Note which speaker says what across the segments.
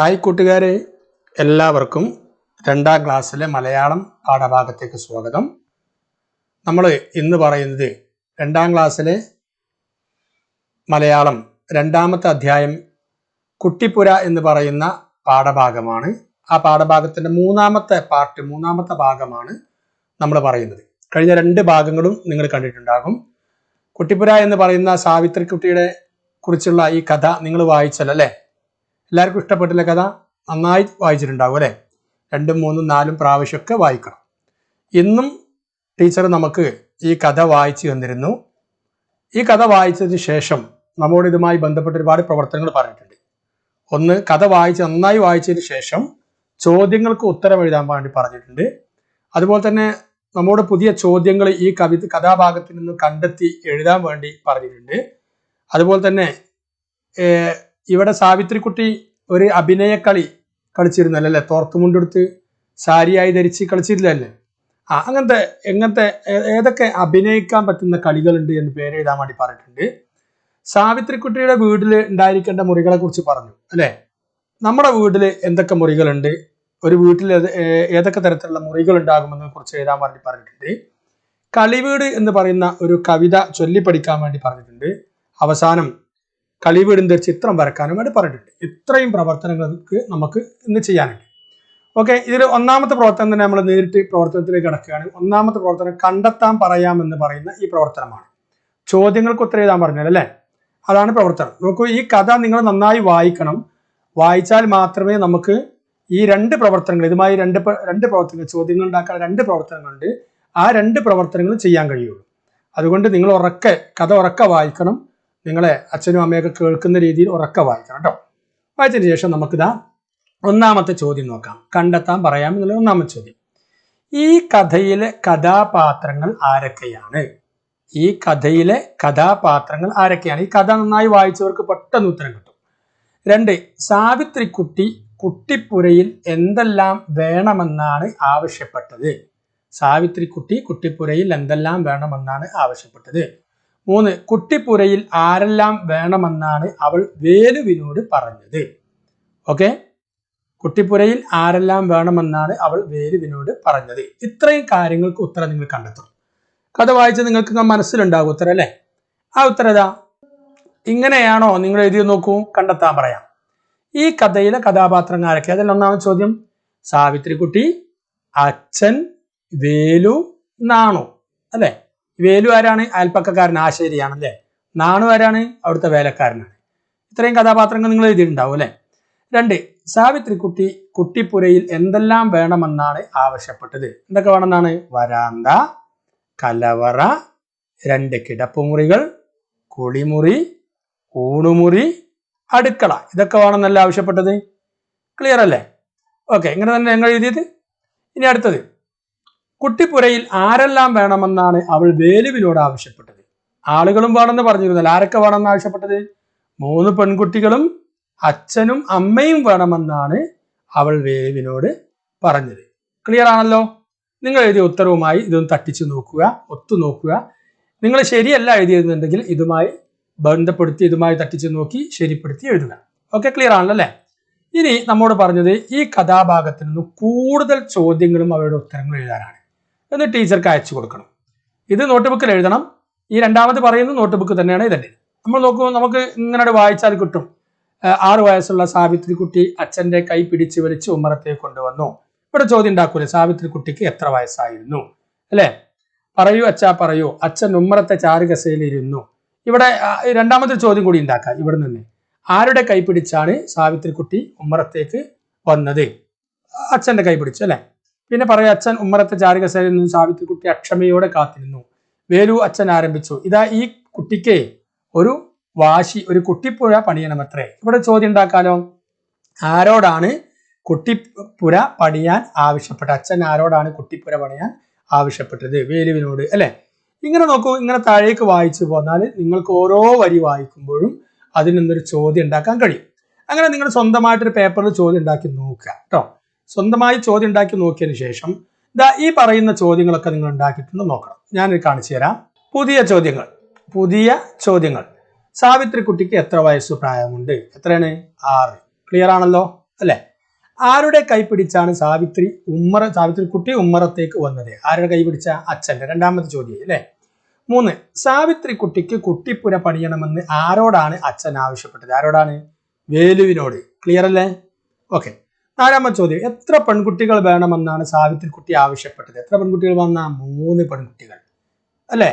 Speaker 1: Hi കൂട്ടുകാരെ എല്ലാവർക്കും രണ്ടാം ക്ലാസ്സിലെ മലയാളം പാഠഭാഗത്തേക്ക് സ്വാഗതം. നമ്മൾ ഇന്ന് പറയുന്നത് രണ്ടാം ക്ലാസ്സിലെ മലയാളം രണ്ടാമത്തെ അധ്യായം കുട്ടിപ്പുര എന്ന് പറയുന്ന പാഠഭാഗമാണ്. ആ പാഠഭാഗത്തിന്റെ മൂന്നാമത്തെ പാർട്ട് മൂന്നാമത്തെ ഭാഗമാണ് നമ്മൾ പറയുന്നത്. കഴിഞ്ഞ രണ്ട് ഭാഗങ്ങളും നിങ്ങൾ കണ്ടിട്ടുണ്ടാകും. കുട്ടിപ്പുര എന്ന് പറയുന്ന സാവിത്രി കുട്ടിയുടെ കുറിച്ചുള്ള ഈ കഥ നിങ്ങൾ വായിച്ചല്ലോ അല്ലേ? എല്ലാവർക്കും ഇഷ്ടപ്പെട്ടില്ല കഥ നന്നായി വായിച്ചിട്ടുണ്ടാവും അല്ലേ? രണ്ടും മൂന്നും നാലും പ്രാവശ്യമൊക്കെ വായിക്കണം. ഇന്നും ടീച്ചർ നമുക്ക് ഈ കഥ വായിച്ചു തന്നിരുന്നു. ഈ കഥ വായിച്ചതിന് ശേഷം നമ്മോട് ഇതുമായി ബന്ധപ്പെട്ട ഒരുപാട് പ്രവർത്തനങ്ങൾ പറഞ്ഞിട്ടുണ്ട്. ഒന്ന് കഥ വായിച്ച് നന്നായി വായിച്ചതിന് ശേഷം ചോദ്യങ്ങൾക്ക് ഉത്തരം എഴുതാൻ വേണ്ടി പറഞ്ഞിട്ടുണ്ട്. അതുപോലെ തന്നെ നമ്മുടെ പുതിയ ചോദ്യങ്ങൾ ഈ കവി കഥാഭാഗത്തിൽ നിന്ന് കണ്ടെത്തി എഴുതാൻ വേണ്ടി പറഞ്ഞിട്ടുണ്ട്. അതുപോലെ തന്നെ ഇവിടെ സാവിത്രിക്കുട്ടി ഒരു അഭിനയ കളി കളിച്ചിരുന്നല്ലേ അല്ലേ? തോർത്തുമുണ്ടെടുത്ത് സാരിയായി ധരിച്ച് കളിച്ചിരുന്നല്ലേ ആ അങ്ങനത്തെ എങ്ങനത്തെ ഏതൊക്കെ അഭിനയിക്കാൻ പറ്റുന്ന കളികളുണ്ട് എന്ന് പേര് എഴുതാൻ വേണ്ടി പറഞ്ഞിട്ടുണ്ട്. സാവിത്രിക്കുട്ടിയുടെ വീട്ടിൽ ഉണ്ടായിരിക്കേണ്ട മുറികളെ കുറിച്ച് പറഞ്ഞു അല്ലേ? നമ്മുടെ വീട്ടിൽ എന്തൊക്കെ മുറികളുണ്ട്? ഒരു വീട്ടിൽ ഏത്- ഏതൊക്കെ തരത്തിലുള്ള മുറികൾ ഉണ്ടാകുമെന്ന് കുറിച്ച് എഴുതാൻ വേണ്ടി പറഞ്ഞിട്ടുണ്ട്. കളിവീട് എന്ന് പറയുന്ന ഒരു കവിത ചൊല്ലി പഠിക്കാൻ വേണ്ടി പറഞ്ഞിട്ടുണ്ട്. അവസാനം കളിവീടിന്റെ ഒരു ചിത്രം വരക്കാനും വേണ്ടി പറഞ്ഞിട്ടുണ്ട്. ഇത്രയും പ്രവർത്തനങ്ങൾക്ക് നമുക്ക് ഇന്ന് ചെയ്യാനുണ്ട്. ഓക്കെ ഇതിൽ ഒന്നാമത്തെ പ്രവർത്തനം തന്നെ നമ്മൾ നേരിട്ട് പ്രവർത്തനത്തിലേക്ക് കിടക്കുകയാണ്. ഒന്നാമത്തെ പ്രവർത്തനം കണ്ടെത്താൻ പറയാമെന്ന് പറയുന്ന ഈ പ്രവർത്തനമാണ്. ചോദ്യങ്ങൾക്ക് ഉത്തരം എഴുതാൻ പറഞ്ഞത് അല്ലേ? അതാണ് പ്രവർത്തനം. നോക്കൂ ഈ കഥ നിങ്ങൾ നന്നായി വായിക്കണം. വായിച്ചാൽ മാത്രമേ നമുക്ക് ഈ രണ്ട് പ്രവർത്തനങ്ങൾ ഇതുമായി രണ്ട് രണ്ട് പ്രവർത്തനങ്ങൾ ചോദ്യങ്ങൾ ഉണ്ടാക്കാൻ രണ്ട് പ്രവർത്തനങ്ങളുണ്ട്. ആ രണ്ട് പ്രവർത്തനങ്ങളും ചെയ്യാൻ കഴിയുള്ളൂ. അതുകൊണ്ട് നിങ്ങൾ ഉറക്കെ കഥ ഉറക്കെ വായിക്കണം. നിങ്ങളെ അച്ഛനും അമ്മയൊക്കെ കേൾക്കുന്ന രീതിയിൽ ഉറക്കെ വായിക്കണം കേട്ടോ. വായിച്ചതിന് ശേഷം നമുക്കിതാ ഒന്നാമത്തെ ചോദ്യം നോക്കാം. കണ്ടെത്താൻ പറയാം എന്നുള്ള ഒന്നാമത്തെ ചോദ്യം. ഈ കഥയിലെ കഥാപാത്രങ്ങൾ ആരൊക്കെയാണ്? ഈ കഥയിലെ കഥാപാത്രങ്ങൾ ആരൊക്കെയാണ്? ഈ കഥ നന്നായി വായിച്ചവർക്ക് പെട്ടെന്ന് ഉത്തരം കിട്ടും. രണ്ട് സാവിത്രിക്കുട്ടി കുട്ടിപ്പുരയിൽ എന്തെല്ലാം വേണമെന്നാണ് ആവശ്യപ്പെട്ടത്? സാവിത്രിക്കുട്ടി കുട്ടിപ്പുരയിൽ എന്തെല്ലാം വേണമെന്നാണ് ആവശ്യപ്പെട്ടത്? മൂന്ന് കുട്ടിപ്പുരയിൽ ആരെല്ലാം വേണമെന്നാണ് അവൾ വേലുവിനോട് പറഞ്ഞത്. ഓക്കെ? കുട്ടിപ്പുരയിൽ ആരെല്ലാം വേണമെന്നാണ് അവൾ വേലുവിനോട് പറഞ്ഞത്. ഇത്രയും കാര്യങ്ങൾക്ക് ഉത്തരം നിങ്ങൾ കണ്ടെത്തും. കഥ വായിച്ച് നിങ്ങൾക്ക് മനസ്സിലുണ്ടാകും ഉത്തരം അല്ലേ? ആ ഉത്തരം ഇങ്ങനെയാണോ നിങ്ങൾ എഴുതി നോക്കൂ കണ്ടെത്താൻ പറയാം. ഈ കഥയിലെ കഥാപാത്രങ്ങൾ ആരൊക്കെ അതിൽ ഒന്നാമത് ചോദ്യം. സാവിത്രിക്കുട്ടി അച്ഛൻ വേലു നാണു അല്ലെ? വേലു ആരാണ് അയൽപ്പക്കക്കാരൻ ആശേരിയാണ് അല്ലേ നാണു ആരാണ് അവിടുത്തെ വേലക്കാരനാണ്. ഇത്രയും കഥാപാത്രങ്ങൾ നിങ്ങൾ എഴുതിയിട്ടുണ്ടാവും അല്ലെ? രണ്ട് സാവിത്രിക്കുട്ടി കുട്ടിപ്പുരയിൽ എന്തെല്ലാം വേണമെന്നാണ് ആവശ്യപ്പെട്ടത്? എന്തൊക്കെ വേണമെന്നാണ്? വരാന്ത കലവറ രണ്ട് കിടപ്പുമുറികൾ കുളിമുറി ഊണുമുറി അടുക്കള. ഇതൊക്കെ വേണമെന്നല്ല ആവശ്യപ്പെട്ടത്? ക്ലിയർ അല്ലേ? ഓക്കെ ഇങ്ങനെ തന്നെ ഞങ്ങൾ എഴുതിയത്. ഇനി അടുത്തത്. കുട്ടിപ്പുരയിൽ ആരെല്ലാം വേണമെന്നാണ് അവൾ വേലുവിനോട് ആവശ്യപ്പെട്ടത്. ആളുകളും വേണമെന്ന് പറഞ്ഞിരുന്നല്ലോ. ആരൊക്കെ വേണമെന്ന് ആവശ്യപ്പെട്ടത്? മൂന്ന് പെൺകുട്ടികളും അച്ഛനും അമ്മയും വേണമെന്നാണ് അവൾ വേലുവിനോട് പറഞ്ഞത്. ക്ലിയർ ആണല്ലോ? നിങ്ങൾ എഴുതിയ ഉത്തരവുമായി ഇതൊന്ന് തട്ടിച്ചു നോക്കുക ഒത്തു നോക്കുക. നിങ്ങൾ ശരിയല്ല എഴുതിയിരുന്നുണ്ടെങ്കിൽ ഇതുമായി ബന്ധപ്പെടുത്തി ഇതുമായി തട്ടിച്ചു നോക്കി ശരിപ്പെടുത്തി എഴുതുക. ഓക്കെ ക്ലിയർ ആണല്ലോ ഇനി നമ്മോട് പറഞ്ഞത് ഈ കഥാഭാഗത്തിൽ നിന്ന് കൂടുതൽ ചോദ്യങ്ങളും അവരുടെ ഉത്തരങ്ങളും എഴുതാനാണ്. എന്ന് ടീച്ചർക്ക് അയച്ചു കൊടുക്കണം. ഇത് നോട്ട് ബുക്കിൽ എഴുതണം. ഈ രണ്ടാമത് പറയുന്നത് നോട്ട് ബുക്ക് തന്നെയാണ് ഇതന്നെ നമ്മൾ നോക്കുമ്പോൾ നമുക്ക് ഇങ്ങനെ വായിച്ചാൽ കിട്ടും. ആറു വയസ്സുള്ള സാവിത്രി കുട്ടി അച്ഛന്റെ കൈ പിടിച്ച് വലിച്ച് ഉമ്മറത്തെ കൊണ്ടുവന്നു. ഇവിടെ ചോദ്യം ഉണ്ടാക്കൂലേ സാവിത്രിക്കുട്ടിക്ക് എത്ര വയസ്സായിരുന്നു? അല്ലേ? പറയൂ അച്ഛാ പറയൂ. അച്ഛൻ ഉമ്മറത്തെ ചാരുകസയിലിരുന്നു ഇവിടെ രണ്ടാമത്തെ ചോദ്യം കൂടി ഉണ്ടാക്കാം. ഇവിടെ നിന്ന്. ആരുടെ കൈ പിടിച്ചാണ് സാവിത്രിക്കുട്ടി ഉമ്മറത്തേക്ക് വന്നത്? അച്ഛന്റെ കൈ പിടിച്ചു അല്ലെ? പിന്നെ പറയാം അച്ഛൻ ഉമ്മറത്തെ ചാരുകസയിൽ നിന്ന് സാവിത്രിക്കുട്ടി അക്ഷമയോടെ കാത്തിരുന്നു. വേലു അച്ഛൻ ആരംഭിച്ചു. ഇതാ ഈ കുട്ടിക്ക് ഒരു വാശി ഒരു കുട്ടിപ്പുഴ പണിയണമത്രേ. ഇവിടെ ചോദ്യം ഉണ്ടാക്കാലോ? ആരോടാണ് കുട്ടിപ്പുര പണിയാൻ ആവശ്യപ്പെട്ടത്? അച്ഛൻ ആരോടാണ് കുട്ടിപ്പുര പണിയാൻ ആവശ്യപ്പെട്ടത്? വേലുവിനോട് അല്ലെ? ഇങ്ങനെ നോക്കൂ ഇങ്ങനെ താഴേക്ക് വായിച്ചു പോന്നാൽ നിങ്ങൾക്ക് ഓരോ വരി വായിക്കുമ്പോഴും അതിൽ നിന്നൊരു ചോദ്യം ഉണ്ടാക്കാൻ കഴിയും. അങ്ങനെ നിങ്ങൾ സ്വന്തമായിട്ടൊരു പേപ്പറിൽ ചോദ്യം ഉണ്ടാക്കി നോക്കുക കേട്ടോ? സ്വന്തമായി ചോദ്യം ഉണ്ടാക്കി നോക്കിയതിന് ശേഷം ഇതാ ഈ പറയുന്ന ചോദ്യങ്ങളൊക്കെ നിങ്ങൾ ഉണ്ടാക്കിയിട്ടുണ്ട് നോക്കണം. ഞാൻ കാണിച്ചു തരാം. പുതിയ ചോദ്യങ്ങൾ. പുതിയ ചോദ്യങ്ങൾ. സാവിത്രിക്കുട്ടിക്ക് എത്ര വയസ്സ് പ്രായമുണ്ട്? എത്രയാണ്? ആറ്. ക്ലിയർ ആണല്ലോ? അല്ലെ? ആരുടെ കൈ പിടിച്ചാണ് സാവിത്രി ഉമ്മറ സാവിത്രി കുട്ടി ഉമ്മറത്തേക്ക് വന്നത്? ആരുടെ കൈ പിടിച്ച? രണ്ടാമത്തെ ചോദ്യം അല്ലെ? മൂന്ന്. സാവിത്രി കുട്ടിക്ക് കുട്ടിപ്പുര പണിയണമെന്ന് ആരോടാണ് അച്ഛൻ ആവശ്യപ്പെട്ടത്? ആരോടാണ്? വേലുവിനോട്. ക്ലിയർ അല്ലേ? ഓക്കെ നാലാമത്തെ ചോദ്യം? എത്ര പെൺകുട്ടികൾ വേണമെന്നാണ് സാവിത്രി കുട്ടി ആവശ്യപ്പെട്ടത്? എത്ര പെൺകുട്ടികൾ വന്ന? മൂന്ന് പെൺകുട്ടികൾ. അല്ലേ?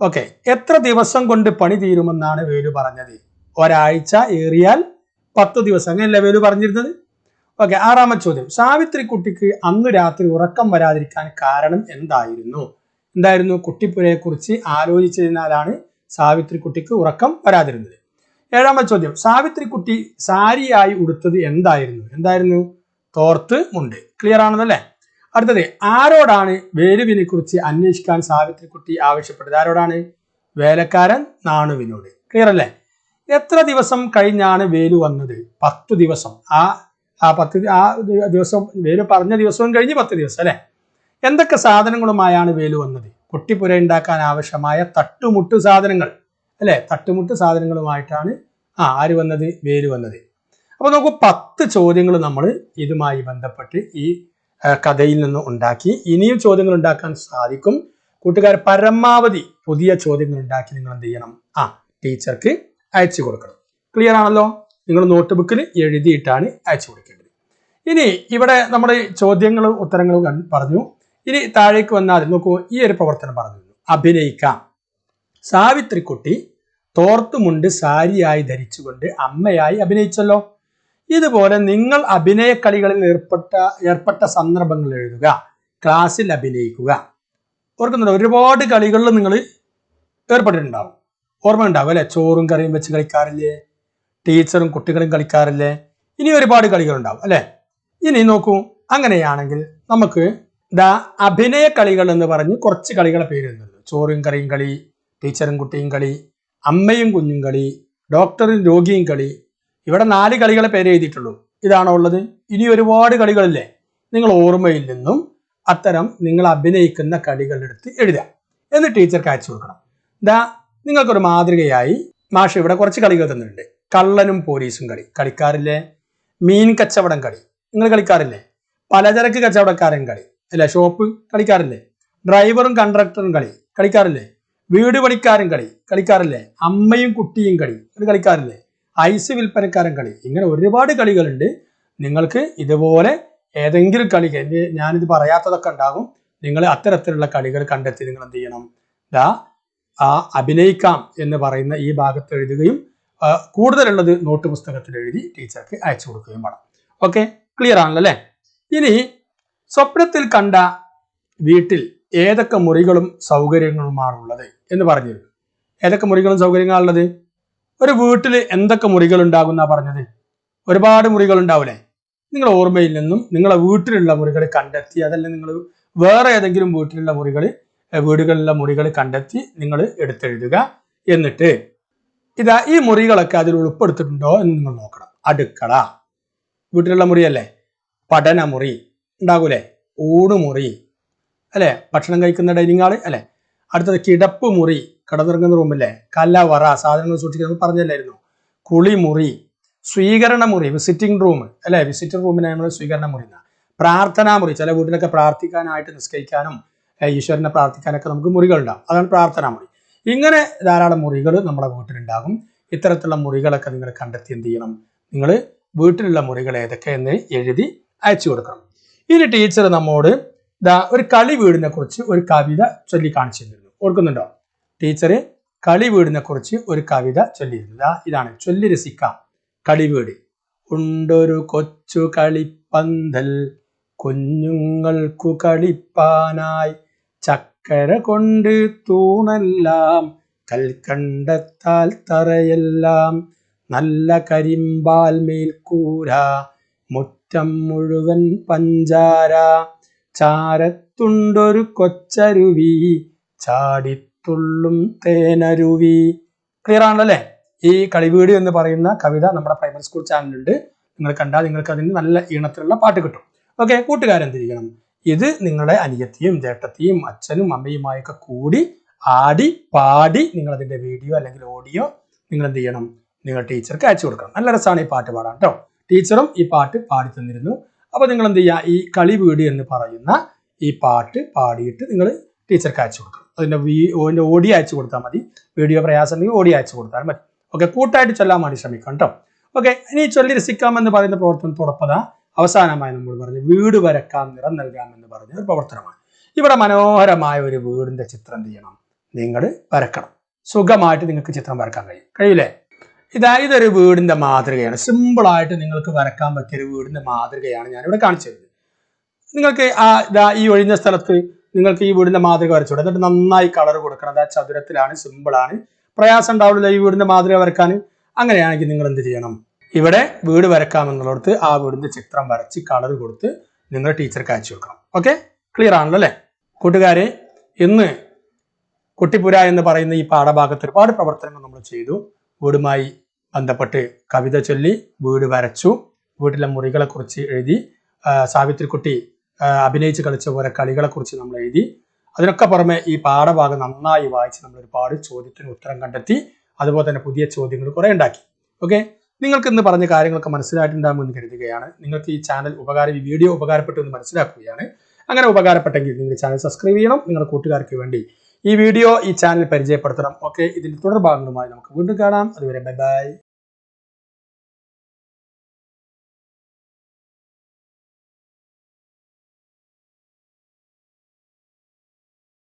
Speaker 1: ഓക്കെ. എത്ര ദിവസം കൊണ്ട് പണി തീരുമെന്നാണ് വേലു പറഞ്ഞത്? ഒരാഴ്ച ഏറിയാൽ പത്ത് ദിവസം അങ്ങനെയല്ലേ വേലു പറഞ്ഞിരുന്നത്? ഓക്കെ ആറാമത്തെ ചോദ്യം. സാവിത്രി കുട്ടിക്ക് അന്നു രാത്രി ഉറക്കം വരാതിരിക്കാൻ കാരണം എന്തായിരുന്നു? എന്തായിരുന്നു? കുട്ടിപ്പുരയെ കുറിച്ച് ആലോചിച്ചതിനാലാണ് സാവിത്രി കുട്ടിക്ക് ഉറക്കം വരാതിരുന്നത്. ഏഴാമത്തെ ചോദ്യം. സാവിത്രി കുട്ടി സാരിയായി ഉടുത്തത് എന്തായിരുന്നു? എന്തായിരുന്നു? തോർത്ത് മുണ്ട്. ക്ലിയർ ആണെന്നല്ലേ? അടുത്തത് ആരോടാണ് വേലുവിനെ കുറിച്ച് അന്വേഷിക്കാൻ സാവിത്രി കുട്ടി ആവശ്യപ്പെട്ടത്? ആരോടാണ്? വേലക്കാരൻ നാണുവിനോട്. ക്ലിയർ അല്ലേ? എത്ര ദിവസം കഴിഞ്ഞാണ് വേലു വന്നത്? പത്തു ദിവസം. ആ ആ പത്ത് ആ ദിവസം വേലു പറഞ്ഞ ദിവസവും കഴിഞ്ഞ് പത്ത് ദിവസം അല്ലേ? എന്തൊക്കെ സാധനങ്ങളുമായാണ് വേലു വന്നത്? കുട്ടിപ്പുര ഉണ്ടാക്കാൻ ആവശ്യമായ തട്ടുമുട്ട് സാധനങ്ങൾ. അല്ലെ? തട്ടുമുട്ട് സാധനങ്ങളുമായിട്ടാണ് ആ ആര് വന്നത്? വേര് വന്നത്. അപ്പോൾ നമുക്ക് പത്ത് ചോദ്യങ്ങൾ നമ്മൾ ഇതുമായി ബന്ധപ്പെട്ട് ഈ കഥയിൽ നിന്ന് ഉണ്ടാക്കി ഇനിയും ചോദ്യങ്ങൾ ഉണ്ടാക്കാൻ സാധിക്കും. കൂട്ടുകാർ പരമാവധി പുതിയ ചോദ്യങ്ങൾ ഉണ്ടാക്കി നിങ്ങൾ എന്ത് ചെയ്യണം? ആ ടീച്ചർക്ക് അയച്ചു കൊടുക്കണം. ക്ലിയർ ആണല്ലോ? നിങ്ങൾ നോട്ട് ബുക്കിൽ എഴുതിയിട്ടാണ് അയച്ചു കൊടുക്കേണ്ടത്. ഇനി ഇവിടെ നമ്മൾ ചോദ്യങ്ങളും ഉത്തരങ്ങളും പറഞ്ഞു. ഇനി താഴേക്ക് വന്നാൽ നോക്കൂ ഈ ഒരു പ്രവർത്തനം പറഞ്ഞു. അഭിനയിക്കാം. സാവിത്രിക്കുട്ടി തോർത്തുമുണ്ട് സാരിയായി ധരിച്ചുകൊണ്ട് അമ്മയായി അഭിനയിച്ചല്ലോ. ഇതുപോലെ നിങ്ങൾ അഭിനയ കളികളിൽ ഏർപ്പെട്ട ഏർപ്പെട്ട സന്ദർഭങ്ങൾ എഴുതുക ക്ലാസ്സിൽ അഭിനയിക്കുക. ഓർക്കുന്നുണ്ട്? ഒരുപാട് കളികളിൽ നിങ്ങൾ ഏർപ്പെട്ടിട്ടുണ്ടാവും. ഓർമ്മ ഉണ്ടാവും അല്ലെ? ചോറും കറിയും വെച്ച് കളിക്കാറില്ലേ? ടീച്ചറും കുട്ടികളും കളിക്കാറില്ലേ? ഇനി ഒരുപാട് കളികളുണ്ടാവും അല്ലെ? ഇനി നോക്കൂ അങ്ങനെയാണെങ്കിൽ നമുക്ക് ദാ അഭിനയ കളികൾ എന്ന് പറഞ്ഞ് കുറച്ച് കളികളെ പേര് ചോറും കറിയും കളി ടീച്ചറും കുട്ടിയും കളി അമ്മയും കുഞ്ഞും കളി ഡോക്ടറും രോഗിയും കളി ഇവിടെ നാല് കളികളെ പേര് എഴുതിയിട്ടുള്ളൂ. ഇതാണോ ഉള്ളത്? ഇനി ഒരുപാട് കളികളില്ലേ? നിങ്ങൾ ഓർമ്മയിൽ നിന്നും അത്തരം നിങ്ങൾ അഭിനയിക്കുന്ന കളികളെടുത്ത് എഴുതുക. എന്ന് ടീച്ചർക്ക് അയച്ചു കൊടുക്കണം. ദാ നിങ്ങൾക്കൊരു മാതൃകയായി മാഷ് ഇവിടെ കുറച്ച് കളികൾ തന്നിട്ടുണ്ട്. കള്ളനും പോലീസും കളി. കളിക്കാറില്ലേ മീൻ കച്ചവടം കളി. നിങ്ങൾ കളിക്കാറില്ലേ പലചരക്ക് കച്ചവടക്കാരൻ കളി. അല്ലെ ഷോപ്പ് കളിക്കാറില്ലേ ഡ്രൈവറും കണ്ടക്ടറും കളി. കളിക്കാറില്ലേ വീട് പണിക്കാരൻ കളി കളിക്കാറില്ലേ? അമ്മയും കുട്ടിയും കളി അത് കളിക്കാറില്ലേ ഐസ് വിൽപ്പനക്കാരൻ കളി ഇങ്ങനെ ഒരുപാട് കളികളുണ്ട്. നിങ്ങൾക്ക് ഇതുപോലെ ഏതെങ്കിലും കളി ഞാനിത് പറയാത്തതൊക്കെ ഉണ്ടാകും. നിങ്ങൾ അത്തരത്തിലുള്ള കളികൾ കണ്ടെത്തി നിങ്ങൾ എന്ത് ചെയ്യണം? ദാ ആ അഭിനയിക്കാം എന്ന് പറയുന്ന ഈ ഭാഗത്ത് എഴുതുകയും കൂടുതലുള്ളത് നോട്ട് പുസ്തകത്തിൽ എഴുതി ടീച്ചർക്ക് അയച്ചു കൊടുക്കുകയും വേണം. ഓക്കെ? ക്ലിയർ ആണല്ലോ അല്ലേ? ഇനി സ്വപ്നത്തിൽ കണ്ട വീട്ടിൽ ഏതൊക്കെ മുറികളും സൗകര്യങ്ങളുമാണുള്ളത് എന്ന് പറഞ്ഞിരുന്നു ഏതൊക്കെ മുറികളും സൗകര്യങ്ങളാണുള്ളത് ഒരു വീട്ടിൽ എന്തൊക്കെ മുറികൾ ഉണ്ടാകുന്ന പറഞ്ഞത്? ഒരുപാട് മുറികൾ ഉണ്ടാവില്ലേ നിങ്ങൾ ഓർമ്മയിൽ നിന്നും നിങ്ങളെ വീട്ടിലുള്ള മുറികൾ കണ്ടെത്തി അതല്ല നിങ്ങൾ വേറെ ഏതെങ്കിലും വീട്ടിലുള്ള മുറികൾ വീടുകളിലുള്ള മുറികൾ കണ്ടെത്തി നിങ്ങൾ എടുത്തെഴുതുക എന്നിട്ട് ഇതാ ഈ മുറികളൊക്കെ അതിൽ ഉൾപ്പെടുത്തിയിട്ടുണ്ടോ എന്ന് നിങ്ങൾ നോക്കണം. അടുക്കള. വീട്ടിലുള്ള മുറിയല്ലേ? പഠനമുറി. ഉണ്ടാകൂലേ? ഊണുമുറി. അല്ലെ? ഭക്ഷണം കഴിക്കുന്ന ഡൈനിങ് ഹാൾ അല്ലേ? അടുത്തത് കിടപ്പ് മുറി കിടന്നിറങ്ങുന്ന റൂമല്ലേ കല്ലവറ സാധനങ്ങൾ സൂക്ഷിക്കുന്നത് പറഞ്ഞല്ലായിരുന്നു? കുളിമുറി സ്വീകരണ മുറി വിസിറ്റിംഗ് റൂം അല്ലെ? വിസിറ്റിംഗ് റൂമിനെ നമ്മൾ സ്വീകരണ മുറി. പ്രാർത്ഥനാ മുറി ചില വീട്ടിലൊക്കെ പ്രാർത്ഥിക്കാനായിട്ട് നിസ്കരിക്കാനും ഈശ്വരനെ പ്രാർത്ഥിക്കാനൊക്കെ നമുക്ക് മുറികളുണ്ടാകും അതാണ് പ്രാർത്ഥനാ മുറി ഇങ്ങനെ ധാരാളം മുറികൾ നമ്മുടെ വീട്ടിലുണ്ടാകും. ഇത്തരത്തിലുള്ള മുറികളൊക്കെ നിങ്ങൾ കണ്ടെത്തി എന്ത് ചെയ്യണം? നിങ്ങൾ വീട്ടിലുള്ള മുറികൾ ഏതൊക്കെ എന്ന് എഴുതി അയച്ചു കൊടുക്കണം. ഇനി ടീച്ചർ നമ്മോട് ഒരു കളി വീടിനെ കുറിച്ച് ഒരു കവിത ചൊല്ലി കാണിച്ചിരുന്നു. ഓർക്കുന്നുണ്ടോ? ടീച്ചർ കളി വീടിനെ കുറിച്ച് ഒരു കവിത ചൊല്ലിയിരുന്നു. ഇതാണ്. ചൊല്ലി രസിക്കാം. കളി വീട്. ഉണ്ടൊരു കൊച്ചു കളിപ്പന്തൽ. കുഞ്ഞുങ്ങൾക്കു കളിപ്പാനായി ചക്കര കൊണ്ട് തൂണെല്ലാം. കൽക്കണ്ടത്താൽ തറയെല്ലാം. നല്ല കരിമ്പാൽ മേൽക്കൂര മുറ്റം മുഴുവൻ പഞ്ചാര. ചാരത്തുണ്ടൊരു കൊച്ചരുവി ചാടിത്തുള്ളും തേനരുവി. ക്ലിയർ ആണല്ലോ? ഈ കളിവീട് എന്ന് പറയുന്ന കവിത നമ്മുടെ പ്രൈമറി സ്കൂൾ ചാനലുണ്ട് നിങ്ങൾ കണ്ടാൽ നിങ്ങൾക്ക് അതിന് നല്ല ഈണത്തിലുള്ള പാട്ട് കിട്ടും. ഓക്കെ കൂട്ടുകാരെന്തിരിക്കണം ഇത് നിങ്ങളുടെ അനിയത്തിയും ചേട്ടത്തിയും അച്ഛനും അമ്മയുമായൊക്കെ കൂടി ആടി പാടി നിങ്ങൾ അതിന്റെ വീഡിയോ അല്ലെങ്കിൽ ഓഡിയോ നിങ്ങൾ എന്ത് ചെയ്യണം? നിങ്ങൾ ടീച്ചർക്ക് അയച്ചു കൊടുക്കണം. നല്ല രസമാണ് ഈ പാട്ട് പാടാൻ കേട്ടോ ടീച്ചറും ഈ പാട്ട് പാടി തന്നിരുന്നു. അപ്പോൾ നിങ്ങൾ എന്ത് ചെയ്യുക ഈ കളി വീട് എന്ന് പറയുന്ന ഈ പാട്ട് പാടിയിട്ട് നിങ്ങൾ ടീച്ചർക്ക് അയച്ചു കൊടുക്കണം. അതിന്റെ വീ അതിന്റെ ഓഡിയോ അയച്ചു കൊടുത്താൽ മതി. വീഡിയോ പ്രയാസം ഉണ്ടെങ്കിൽ ഓഡിയോ അയച്ചു കൊടുത്താൽ മതി. ഓക്കെ കൂട്ടായിട്ട് ചൊല്ലാൻ വേണ്ടി ശ്രമിക്കണം കേട്ടോ ഓക്കെ ഇനി ചൊല്ലി രസിക്കാം എന്ന് പറയുന്ന പ്രവർത്തനം ദാ അവസാനമായി നമ്മൾ പറഞ്ഞു വീട് വരക്കാം നിറം നൽകാം എന്ന് പറഞ്ഞ ഒരു പ്രവർത്തനമാണ്. ഇവിടെ മനോഹരമായ ഒരു വീടിന്റെ ചിത്രം ചെയ്യണം നിങ്ങൾ വരക്കണം സുഖമായിട്ട് നിങ്ങൾക്ക് ചിത്രം വരക്കാൻ കഴിയും. കഴിയില്ലേ? ഇതാ ഇതൊരു വീടിന്റെ മാതൃകയാണ്. സിമ്പിൾ ആയിട്ട് നിങ്ങൾക്ക് വരക്കാൻ പറ്റിയ ഒരു വീടിന്റെ മാതൃകയാണ് ഞാൻ ഇവിടെ കാണിച്ചത് നിങ്ങൾക്ക് ആ ഇതാ ഈ ഒഴിഞ്ഞ സ്ഥലത്ത് നിങ്ങൾക്ക് ഈ വീടിന്റെ മാതൃക വരച്ചു എന്നിട്ട് നന്നായി കളർ കൊടുക്കണം. അതാ ചതുരത്തിലാണ് സിമ്പിൾ ആണ്. പ്രയാസം ഉണ്ടാവില്ല ഈ വീടിന്റെ മാതൃക വരക്കാൻ അങ്ങനെയാണെങ്കിൽ നിങ്ങൾ എന്ത് ചെയ്യണം? ഇവിടെ വീട് വരക്കാമെന്നുള്ളിടത്ത് ആ വീടിന്റെ ചിത്രം വരച്ച് കളർ കൊടുത്ത് നിങ്ങൾ ടീച്ചർക്ക് അയച്ചു വെക്കണം ഓക്കെ ക്ലിയർ ആണല്ലോ അല്ലേ? കൂട്ടുകാരെ ഇന്ന് കുട്ടിപ്പുര എന്ന് പറയുന്ന ഈ പാഠഭാഗത്ത് ഒരുപാട് പ്രവർത്തനങ്ങൾ നമ്മൾ ചെയ്തു. വീടുമായി ബന്ധപ്പെട്ട് കവിത ചൊല്ലി വീട് വരച്ചു. വീട്ടിലെ മുറികളെക്കുറിച്ച് എഴുതി. സാവിത്രിക്കുട്ടി അഭിനയിച്ച് കളിച്ച പോലെ കളികളെക്കുറിച്ച് നമ്മൾ എഴുതി. അതിനൊക്കെ പുറമെ ഈ പാഠഭാഗം നന്നായി വായിച്ച് നമ്മൾ ഒരുപാട് ചോദ്യത്തിന് ഉത്തരം കണ്ടെത്തി. അതുപോലെ തന്നെ പുതിയ ചോദ്യങ്ങൾ കുറെ ഉണ്ടാക്കി. ഓക്കെ? നിങ്ങൾക്ക് ഇന്ന് പറഞ്ഞ കാര്യങ്ങളൊക്കെ മനസ്സിലായിട്ടുണ്ടാകുമെന്ന് കരുതുകയാണ്. നിങ്ങൾക്ക് ഈ ചാനൽ ഉപകാരം ഈ വീഡിയോ ഉപകാരപ്പെട്ടു എന്ന് മനസ്സിലാക്കുകയാണ്. അങ്ങനെ ഉപകാരപ്പെട്ടെങ്കിൽ നിങ്ങൾ ചാനൽ സബ്സ്ക്രൈബ് ചെയ്യണം. നിങ്ങളുടെ കൂട്ടുകാർക്ക് വേണ്ടി ഈ വീഡിയോ ഈ ചാനൽ പരിചയപ്പെടുത്തണം. ഓക്കെ ഇതിന്റെ തുടർഭാഗങ്ങളുമായി നമുക്ക് വീണ്ടും കാണാം. അതുവരെ ബൈ ബൈ